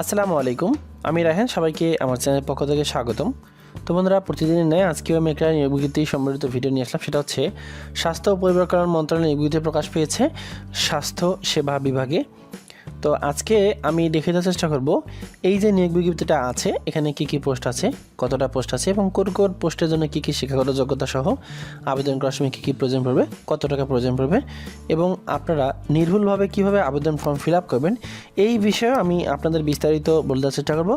আসসালামু আলাইকুম। আমি রাহেন সবাইকে আমার চ্যানেলের পক্ষ থেকে স্বাগতম। তো বন্ধুরা, প্রতিদিনের ন্যায় আজকেও আমি একটা নিয়োগ বিজ্ঞপ্তি সম্বলিত ভিডিও নিয়ে আসলাম। সেটা হচ্ছে, স্বাস্থ্য ও পরিবার কল্যাণ মন্ত্রণালয় নিয়োগ প্রকাশ পেয়েছে স্বাস্থ্য সেবা বিভাগে। তো আজকে আমি দেখে দেওয়ার চেষ্টা করব, এই যে নিয়োগ বিজ্ঞপ্তিটা আছে, এখানে কি কি পোস্ট আছে, কতটা পোস্ট আছে এবং কোন কোন পোস্টের জন্য কি কি শিক্ষাগত যোগ্যতা সহ আবেদন করার সময় কী কী প্রয়োজন পড়বে, কত টাকা প্রয়োজন পড়বে এবং আপনারা নির্ভুলভাবে কীভাবে আবেদন ফর্ম ফিল আপ করবেন, এই বিষয়ে আমি আপনাদের বিস্তারিত বলে দেওয়ার চেষ্টা করব।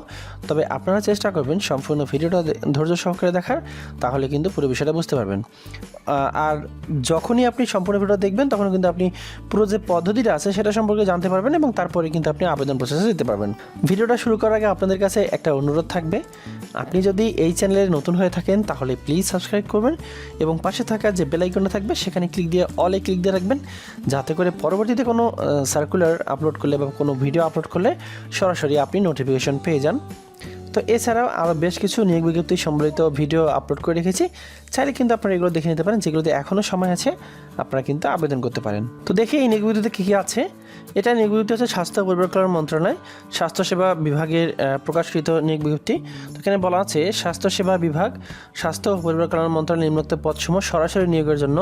তবে আপনারা চেষ্টা করবেন সম্পূর্ণ ভিডিওটা ধৈর্য সহকারে দেখার, তাহলে কিন্তু পুরো বিষয়টা বুঝতে পারবেন। আর যখনই আপনি সম্পূর্ণ ভিডিও দেখবেন, তখন কিন্তু আপনি পুরো যে পদ্ধতিটা আছে, সেটা সম্পর্কে জানতে পারবেন এবং তারপরে কিন্তু আপনি আবেদন প্রসেসে যেতে পারবেন। ভিডিওটা শুরু করার আগে আপনাদের কাছে একটা অনুরোধ থাকবে। আপনি যদি এই চ্যানেলে নতুন হয়ে থাকেন, তাহলে প্লিজ সাবস্ক্রাইব করবেন এবং পাশে থাকা যে বেল আইকনটা থাকবে, সেখানে ক্লিক দিয়ে অলে ক্লিক দিয়ে রাখবেন। যাতে করে পরবর্তীতে কোনো সার্কুলার আপলোড করলে বা কোনো ভিডিও আপলোড করলে সরাসরি আপনি নোটিফিকেশন পেয়ে যান। তো এছাড়াও আরও বেশ কিছু নিয়োগ বিজ্ঞপ্তি সম্বলিত ভিডিও আপলোড করে রেখেছি। চাইলে কিন্তু আপনারা এগুলো দেখে নিতে পারেন, যেগুলোতে এখনও সময় আছে, আপনারা কিন্তু আবেদন করতে পারেন। তো দেখি এই নিয়োগ বিজ্ঞপ্তিতে কী কী আছে। এটা নিয়োগ বিজ্ঞপ্তি হচ্ছে স্বাস্থ্য পরিবার কল্যাণ মন্ত্রণালয়, স্বাস্থ্যসেবা বিভাগের প্রকাশকৃত নিয়োগ বিজ্ঞপ্তি। তো এখানে বলা আছে, স্বাস্থ্যসেবা বিভাগ, স্বাস্থ্য ও পরিবার কল্যাণ মন্ত্রণালয় নিম্নোক্ত পদসমূহ সরাসরি নিয়োগের জন্য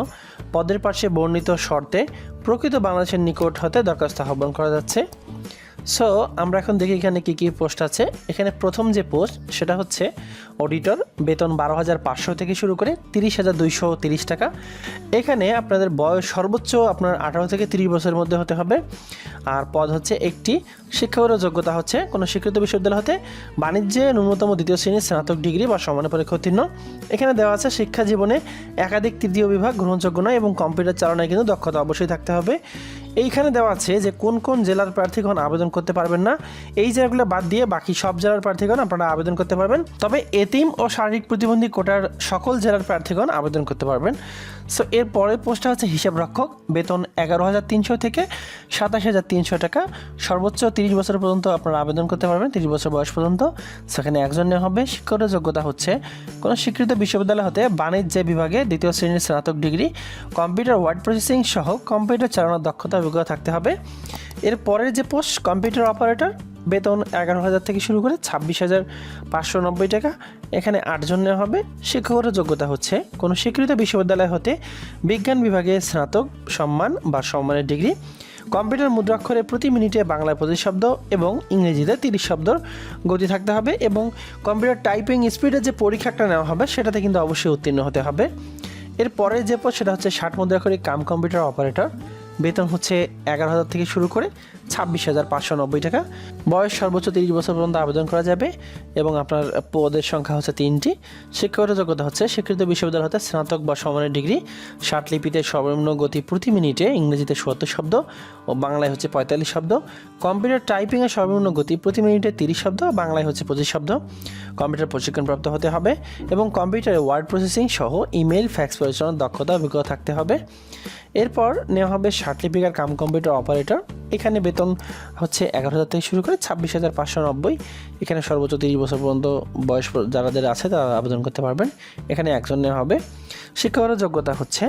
পদের পাশে বর্ণিত শর্তে প্রকৃত বাংলাদেশের নিকট হতে দরখাস্ত আহ্বান করা যাচ্ছে। সো আমরা এখন দেখি এখানে কী কী পোস্ট আছে। এখানে প্রথম যে পোস্ট, সেটা হচ্ছে অডিটর, বেতন বারো হাজার পাঁচশো থেকে শুরু করে তিরিশ হাজার দুইশো তিরিশ টাকা। এখানে আপনাদের বয়স সর্বোচ্চ আপনার আঠারো থেকে তিরিশ বছরের মধ্যে হতে হবে। আর পদ হচ্ছে একটি শিক্ষাগত যোগ্যতা হচ্ছে কোনো স্বীকৃত বিশ্ববিদ্যালয় হতে বাণিজ্যে ন্যূনতম দ্বিতীয় শ্রেণির স্নাতক ডিগ্রি বা সমানের পরীক্ষা উত্তীর্ণ। এখানে দেওয়া আছে, শিক্ষা জীবনে একাধিক তৃতীয় বিভাগ গ্রহণযোগ্য নয় এবং কম্পিউটার চালনায় কিন্তু দক্ষতা অবশ্যই থাকতে হবে। এইখানে দেওয়া আছে যে কোন কোন জেলার প্রার্থীগণ আবেদন করতে পারবেন না। এই জেলাগুলো বাদ দিয়ে বাকি সব জেলার প্রার্থীগণ আপনারা আবেদন করতে পারবেন। তবে এতিম ও শারীরিক প্রতিবন্ধী কোটার সকল জেলার প্রার্থীগণ আবেদন করতে পারবেন। সো এর পরের পোস্টটা হচ্ছে হিসাব রক্ষক। বেতন এগারো হাজার তিনশো থেকে সাতাশ হাজার তিনশো টাকা। সর্বোচ্চ তিরিশ বছর পর্যন্ত আপনারা আবেদন করতে পারবেন, তিরিশ বছর বয়স পর্যন্ত। সেখানে একজন নেওয়া হবে। শিক্ষাগত যোগ্যতা হচ্ছে কোনো স্বীকৃত বিশ্ববিদ্যালয় হতে বাণিজ্য বিভাগে দ্বিতীয় শ্রেণির স্নাতক ডিগ্রি, কম্পিউটার ওয়ার্ড প্রসেসিং সহ কম্পিউটার চালানোর দক্ষতা অভিজ্ঞতা থাকতে হবে। এর পরের যে পোস্ট, কম্পিউটার অপারেটর, বেতন এগারো হাজার থেকে শুরু করে ছাব্বিশ হাজার পাঁচশো নব্বই টাকা। এখানে আটজন নেওয়া হবে। শিক্ষাগত যোগ্যতা হচ্ছে কোনো স্বীকৃত বিশ্ববিদ্যালয় হতে বিজ্ঞান বিভাগে স্নাতক, সম্মান বা সম্মানের ডিগ্রি, কম্পিউটার মুদ্রাক্ষরে প্রতি মিনিটে বাংলায় পঁচিশ শব্দ এবং ইংরেজিতে তিরিশ শব্দর গতি থাকতে হবে এবং কম্পিউটার টাইপিং স্পিডের যে পরীক্ষাটা নেওয়া হবে, সেটাতে কিন্তু অবশ্যই উত্তীর্ণ হতে হবে। এর পরের যে পদ সেটা হচ্ছে ষাট মুদ্রাক্ষরে কাম কম্পিউটার অপারেটর। বেতন হচ্ছে এগারো হাজার থেকে শুরু করে ছাব্বিশ হাজার পাঁচশো নব্বই টাকা। বয়স সর্বোচ্চ তিরিশ বছর পর্যন্ত আবেদন করা যাবে এবং আপনার পদের সংখ্যা হচ্ছে তিনটি। শিক্ষাগত যোগ্যতা হচ্ছে স্বীকৃত বিশ্ববিদ্যালয় হতে স্নাতক বা সমানের ডিগ্রি। লিপিতে সর্বনিম্ন গতি প্রতি মিনিটে ইংরেজিতে সত্তর শব্দ ও বাংলায় হচ্ছে পঁয়তাল্লিশ শব্দ। কম্পিউটার টাইপিংয়ের সর্বনিম্ন গতি প্রতি মিনিটে তিরিশ শব্দ, বাংলায় হচ্ছে পঁচিশ শব্দ। কম্পিউটার প্রশিক্ষণপ্রাপ্ত হতে হবে এবং কম্পিউটারে ওয়ার্ড প্রসেসিং সহ ইমেল ফ্যাক্স পরিচালনার দক্ষতা অভিজ্ঞতা থাকতে হবে। এরপর নেওয়া হবে ষাটলিপিকার কাম কম্পিউটার অপারেটর, এখানে বেতন হচ্ছে এগারো হাজার থেকে শুরু করে ছাব্বিশ হাজার পাঁচশো নব্বই। এখানে সর্বোচ্চ তিরিশ বছর পর্যন্ত বয়স যারা যারা আছে তারা আবেদন করতে পারবেন। এখানে একজনের হবে শিক্ষাগত যোগ্যতা হচ্ছে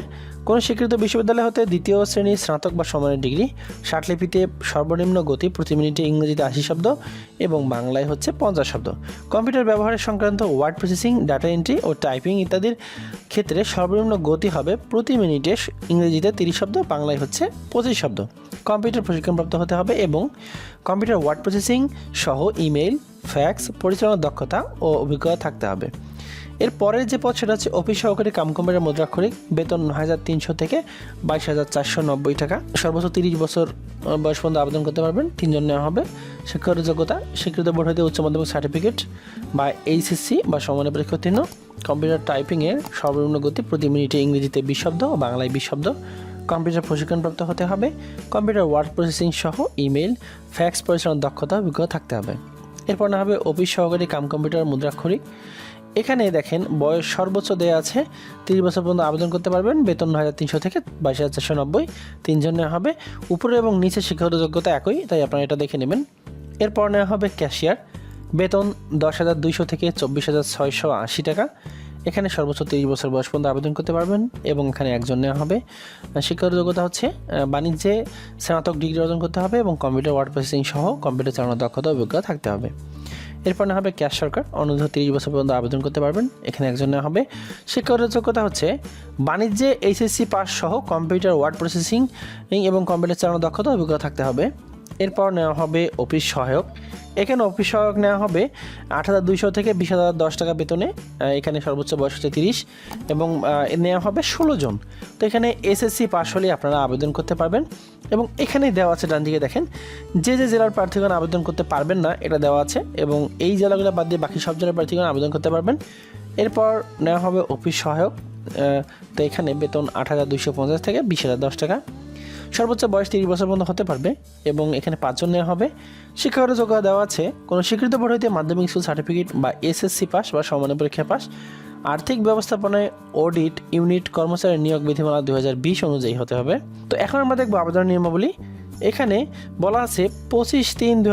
কোনো স্বীকৃত বিশ্ববিদ্যালয় হতে দ্বিতীয় শ্রেণির স্নাতক বা সমানের ডিগ্রি ষাটলিপিতে সর্বনিম্ন গতি প্রতি মিনিটে ইংরেজিতে আশি শব্দ এবং বাংলায় হচ্ছে পঞ্চাশ শব্দ। কম্পিউটার ব্যবহারের সংক্রান্ত ওয়ার্ড প্রসেসিং, ডাটা এন্ট্রি ও টাইপিং ইত্যাদির ক্ষেত্রে সর্বনিম্ন গতি হবে প্রতি মিনিটে ইংরেজিতে তিরিশ শব্দ, বাংলায় হচ্ছে পঁচিশ শব্দ। কম্পিউটার প্রশিক্ষণপ্রাপ্ত হতে হবে এবং কম্পিউটার ওয়ার্ড প্রসেসিং সহ ইমেল ফ্যাক্স পরিচালনার দক্ষতা ও অভিজ্ঞতা থাকতে হবে। এর পরের যে পদ সেটা হচ্ছে অফিস সহকারী কাম কম্পিউটার মুদ্রাক্ষরিক। বেতন নয় হাজার তিনশো থেকে বাইশ হাজার চারশো নব্বই টাকা। সর্বোচ্চ তিরিশ বছর বয়স পর্যন্ত আবেদন করতে পারবেন। তিনজন নেওয়া হবে। শিক্ষাগত যোগ্যতা, স্বীকৃত বোর্ড হতে উচ্চ মাধ্যমিক সার্টিফিকেট বা এইচএসসি বা সমানের পরীক্ষা উত্তীর্ণ। কম্পিউটার টাইপিংয়ের সর্বনিম্ন গতি প্রতি মিনিটে ইংরেজিতে বিশ শব্দ ও বাংলায় বিশ শব্দ কম্পিউটার প্রশিক্ষণপ্রাপ্ত হতে হবে। কম্পিউটার ওয়ার্ড প্রসেসিং সহ ইমেল ফ্যাক্স পরিচালনার দক্ষতা, অভিজ্ঞতা থাকতে হবে। এরপর না হবে অফিস সহকারী কাম কম্পিউটার মুদ্রাক্ষরিক। এখানে দেখেন বয়স সর্বোচ্চ দেওয়া আছে, তিরিশ বছর পর্যন্ত আবেদন করতে পারবেন, বেতন হাজার তিনশো থেকে বাইশ হাজার চারশো নব্বই, তিনজন নেওয়া হবে। উপরে এবং নিচে শিক্ষাগত যোগ্যতা একই, তাই আপনারা এটা দেখে নেবেন। এরপর নেওয়া হবে ক্যাশিয়ার, বেতন দশ হাজার দুইশো থেকে চব্বিশ হাজার ছয়শো আশি টাকা। এখানে সর্বোচ্চ তিরিশ বছর বয়স পর্যন্ত আবেদন করতে পারবেন, এবং এখানে একজন নেওয়া হবে। শিক্ষাগত যোগ্যতা হচ্ছে বাণিজ্যে স্নাতক ডিগ্রি অর্জন করতে হবে, এবং কম্পিউটার ওয়ার্ড প্রসেসিং সহ কম্পিউটার চালানোর দক্ষতা অভিজ্ঞতা থাকতে হবে। এরপর না হবে ক্যাশ সরকার। অনূর্ধ্ব তিরিশ বছর পর্যন্ত আবেদন করতে পারবেন। এখানে একজন নেওয়া হবে। শিক্ষাগত যোগ্যতা হচ্ছে বাণিজ্যে এইচএসসি পাস সহ কম্পিউটার ওয়ার্ড প্রসেসিং এবং কম্পিউটার চালানোর দক্ষতা অভিজ্ঞতা থাকতে হবে। এরপর নেওয়া হবে অফিস সহায়ক। এখানে অফিস সহায়ক নেওয়া হবে আট হাজার দুইশো থেকে বিশ হাজার দশ টাকা বেতনে এখানে সর্বোচ্চ বয়স হচ্ছে তিরিশ এবং নেওয়া হবে ষোলো জন। তো এখানে এসএসসি পাস হলে আপনারা আবেদন করতে পারবেন এবং এখানে দেওয়া আছে ডান দিকে দেখেন, যে যে জেলার প্রার্থীগণ আবেদন করতে পারবেন না, এটা দেওয়া আছে এবং এই জেলাগুলো বাদ দিয়ে বাকি সব জেলার প্রার্থীগণ আবেদন করতে পারবেন। এরপর নেওয়া হবে অফিস সহায়ক তো এখানে বেতন আট হাজার দুইশো পঞ্চাশ থেকে বিশ হাজার দশ টাকা। সর্বোচ্চ বয়স তিরিশ বছর পর্যন্ত হতে পারবে এবং এখানে পাঁচজন নেওয়া হবে। শিক্ষাগত যোগ্যতা দেওয়া আছে। কোনো স্বীকৃত বোর্ড হইতে মাধ্যমিক স্কুল সার্টিফিকেট বা এসএসসি পাস বা সমানের পরীক্ষা পাস আর্থিক ব্যবস্থাপনায় অডিট ইউনিট কর্মচারী নিয়োগ বিধিমালা দু হাজার বিশ অনুযায়ী হতে হবে। তো এখন আমরা দেখব আবেদন নিয়মাবলী। এখানে বলা আছে পঁচিশ তিন দু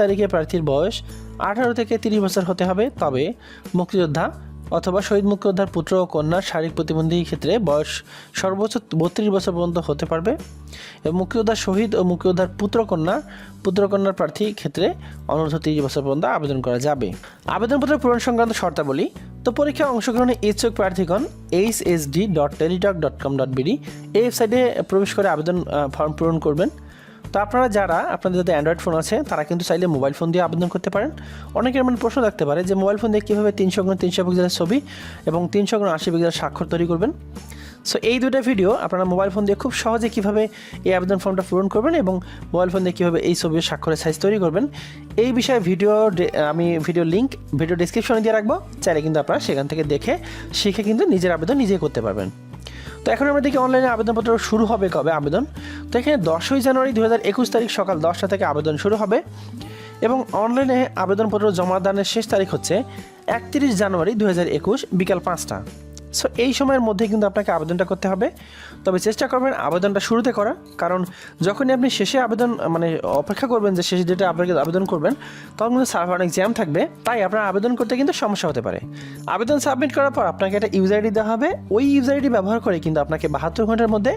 তারিখে প্রার্থীর বয়স আঠারো থেকে তিরিশ বছর হতে হবে। তবে মুক্তিযোদ্ধা অথবা শহীদ মুক্তিযোদ্ধার পুত্র ও কন্যার শারীরিক প্রতিবন্ধী ক্ষেত্রে বয়স সর্বোচ্চ বত্রিশ বছর পর্যন্ত হতে পারবে। এবং মুক্তিযোদ্ধার শহীদ ও মুক্তিযোদ্ধার পুত্রকন্যা পুত্রকন্যার প্রার্থী ক্ষেত্রে অনূর্ধ্ব তিরিশ বছর পর্যন্ত আবেদন করা যাবে। আবেদনপত্র পূরণ সংক্রান্ত শর্তাবলী, তো পরীক্ষায় অংশগ্রহণে ইচ্ছুক প্রার্থীগণ H S D dot Teletalk dot com dot BD, এই ওয়েবসাইটে প্রবেশ করে আবেদন ফর্ম পূরণ করবেন। তো আপনারা যারা, আপনাদের যাদের অ্যান্ড্রয়েড ফোন আছে, তারা কিন্তু চাইলে মোবাইল ফোন দিয়ে আবেদন করতে পারেন। অনেকের মনে প্রশ্ন থাকতে পারে যে মোবাইল ফোন দিয়ে কীভাবে তিনশো গুণ তিনশো পিক্সেলের ছবি এবং তিনশো গুণ আশি পিক্সেলের স্বাক্ষর তৈরি করবেন। সো এই দুটো ভিডিও আপনারা মোবাইল ফোন দিয়ে খুব সহজে কীভাবে এই আবেদন ফর্মটা পূরণ করবেন এবং মোবাইল ফোন দিয়ে কীভাবে এই ছবির স্বাক্ষরের সাইজ তৈরি করবেন, এই বিষয়ে ভিডিও আমি ভিডিও লিঙ্ক ভিডিও ডিসক্রিপশনে দিয়ে রাখব। চাইলে কিন্তু আপনারা সেখান থেকে দেখে, শিখে কিন্তু নিজের আবেদন নিজেই করতে পারবেন। তো এখন আমরা দেখি অনলাইনে আবেদনপত্র শুরু হবে কবে আবেদন? তো এখানে দশই জানুয়ারি দু হাজার একুশ তারিখ সকাল দশটা থেকে আবেদন শুরু হবে এবং অনলাইনে আবেদনপত্র জমা দানের শেষ তারিখ হচ্ছে একত্রিশ জানুয়ারি দু হাজার একুশ বিকাল পাঁচটা। সো এই সময়ের মধ্যে কিন্তু আপনাকে আবেদনটা করতে হবে। তবে চেষ্টা করবেন আবেদনটা শুরুতে করা কারণ যখনই আপনি শেষে আবেদন মানে অপেক্ষা করবেন যে শেষে ডেটে আপনাকে আবেদন করবেন, তখন কিন্তু সার্ভার অনেক জ্যাম থাকবে। তাই আপনার আবেদন করতে কিন্তু সমস্যা হতে পারে। আবেদন সাবমিট করার পর আপনাকে একটা ইউজার আইডি দেওয়া হবে। ওই ইউজার আইডি ব্যবহার করে কিন্তু আপনাকে বাহাত্তর ঘণ্টার মধ্যে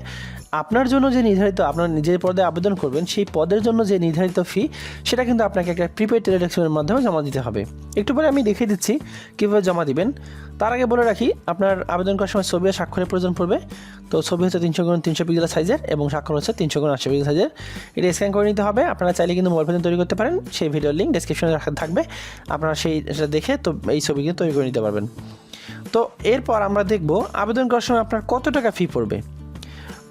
আপনার জন্য যে নির্ধারিত, আপনার নিজের পদে আবেদন করবেন, সেই পদের জন্য যে নির্ধারিত ফি সেটা কিন্তু আপনাকে একটা প্রিপেড টেলিটেক্সের মাধ্যমে জমা দিতে হবে। একটু পরে আমি দেখিয়ে দিচ্ছি কীভাবে জমা দিবেন। তার আগে বলে রাখি, আপনার আবেদন করার সময় ছবি স্বাক্ষরের প্রয়োজন পড়বে। তো ছবি হচ্ছে তিনশো গুণ তিনশো পিক্সেল সাইজের এবং স্বাক্ষর হচ্ছে তিনশো গুণ আটশো পিক্সেল সাইজের এটা স্ক্যান করে নিতে হবে। আপনারা চাইলে কিন্তু মোবাইল ফোনে তৈরি করতে পারেন। সেই ভিডিওর লিঙ্ক ডিসক্রিপশনে থাকবে। আপনারা সেই, সেটা দেখে তো এই ছবি কিন্তু তৈরি করে নিতে পারবেন। তো এরপর আমরা দেখব, আবেদন করার সময় আপনার কত টাকা ফি পড়বে?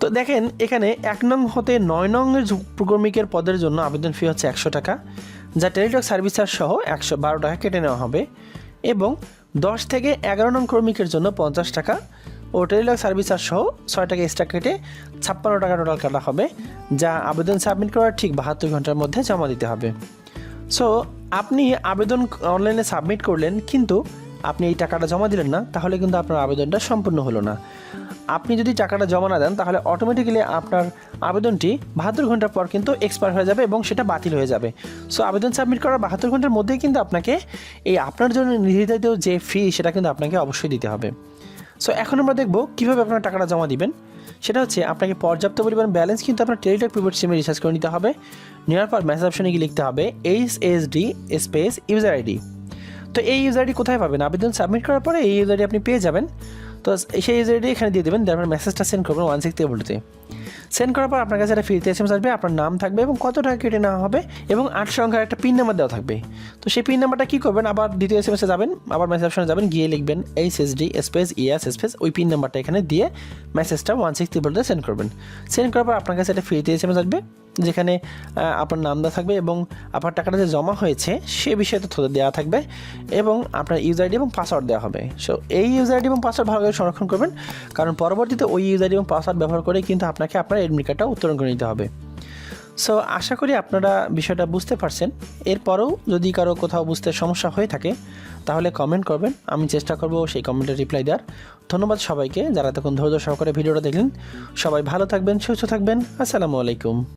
তো দেখেন, এখানে এক নং হতে নয় নংয়ের কর্মিকের পদের জন্য আবেদন ফি হচ্ছে একশো টাকা, যা টেলিটক সার্ভিস চার্জ সহ একশো বারো টাকা কেটে নেওয়া হবে এবং দশ থেকে এগারো নং কর্মিকের জন্য পঞ্চাশ টাকা ও টেলিটক সার্ভিস চার্জ সহ ছয় টাকা এক্সট্রা কেটে ছাপ্পান্ন টাকা টোটাল কাটা হবে, যা আবেদন সাবমিট করার ঠিক বাহাত্তর ঘণ্টার মধ্যে জমা দিতে হবে। সো আপনি আবেদন অনলাইনে সাবমিট করলেন, কিন্তু আপনি এই টাকাটা জমা দিলেন না, তাহলে কিন্তু আপনার আবেদনটা সম্পূর্ণ হলো না। আপনি যদি টাকাটা জমা না দেন, তাহলে অটোমেটিক্যালি আপনার আবেদনটি বাহাত্তর ঘণ্টা পর কিন্তু এক্সপায়ার হয়ে যাবে এবং সেটা বাতিল হয়ে যাবে। সো আবেদন সাবমিট করার বাহাত্তর ঘণ্টার মধ্যেই কিন্তু আপনাকে এই আপনার জন্য নির্ধারিত যে ফি সেটা কিন্তু আপনাকে অবশ্যই দিতে হবে। সো এখন আমরা দেখব কীভাবে আপনার টাকাটা জমা দিবেন। সেটা হচ্ছে আপনাকে পর্যাপ্ত পরিমাণ ব্যালেন্স কিন্তু আপনার টেলিটক প্রিপেড সিমে রিচার্জ করে নিতে হবে। নেওয়ার পর মেসেজ অপশনে গিয়ে লিখতে হবে H S D space user ID তো এই ইউজার আইডি কোথায় পাবেন? আবেদন সাবমিট করার পরে এই ইউজার আইডি আপনি পেয়ে যাবেন। তো সেই ইউজার এখানে দিয়ে দেবেন তারপর মেসেজটা সেন্ড করবেন ওয়ান সিক্স টেবলতে সেন্ড করার পর আপনার কাছে একটা ফ্রিতে এস এম আসবে, আপনার নাম থাকবে এবং কত টাকা কেটে নেওয়া হবে এবং আট সংখ্যার একটা পিন নাম্বার দেওয়া থাকবে। তো সেই পিন নাম্বারটা কী করবেন? আবার দ্বিতীয় এস এম এসে যাবেন, আবার মেসেজ অপশনে যাবেন, গিয়ে লিখবেন H S D space yes space ওই পিন নাম্বারটা এখানে দিয়ে মেসেজটা ওয়ান সিক্স ত্রিপলতে সেন্ড করবেন। সেন্ড করার পর আপনার কাছে একটা ফ্রিতে এস এম এস আসবে, যেখানে আপনার নাম দেওয়া থাকবে এবং আপনার টাকাটা যে জমা হয়েছে, সে বিষয়ে তথ্য দেওয়া থাকবে এবং আপনার ইউজার আইডি এবং পাসওয়ার্ড দেওয়া হবে। সো এই ইউজার আইডি এবং পাসওয়ার্ড ভালোভাবে সংরক্ষণ করবেন, কারণ পরবর্তীতে ওই ইউজার আইডি এবং পাসওয়ার্ড ব্যবহার করে কিন্তু আপনাকে আপনার অ্যাডমিট কার্ডটা উত্তোলন করে নিতে হবে। সো আশা করি আপনারা বিষয়টা বুঝতে পারছেন। এরপরেও যদি কারও কোথাও বুঝতে সমস্যা হয়ে থাকে, তাহলে কমেন্ট করবেন। আমি চেষ্টা করব সেই কমেন্টের রিপ্লাই দেওয়ার। ধন্যবাদ সবাইকে যারা তখন ধৈর্য সহকারে ভিডিওটা দেখলেন। সবাই ভালো থাকবেন, সুস্থ থাকবেন। আসসালামু আলাইকুম।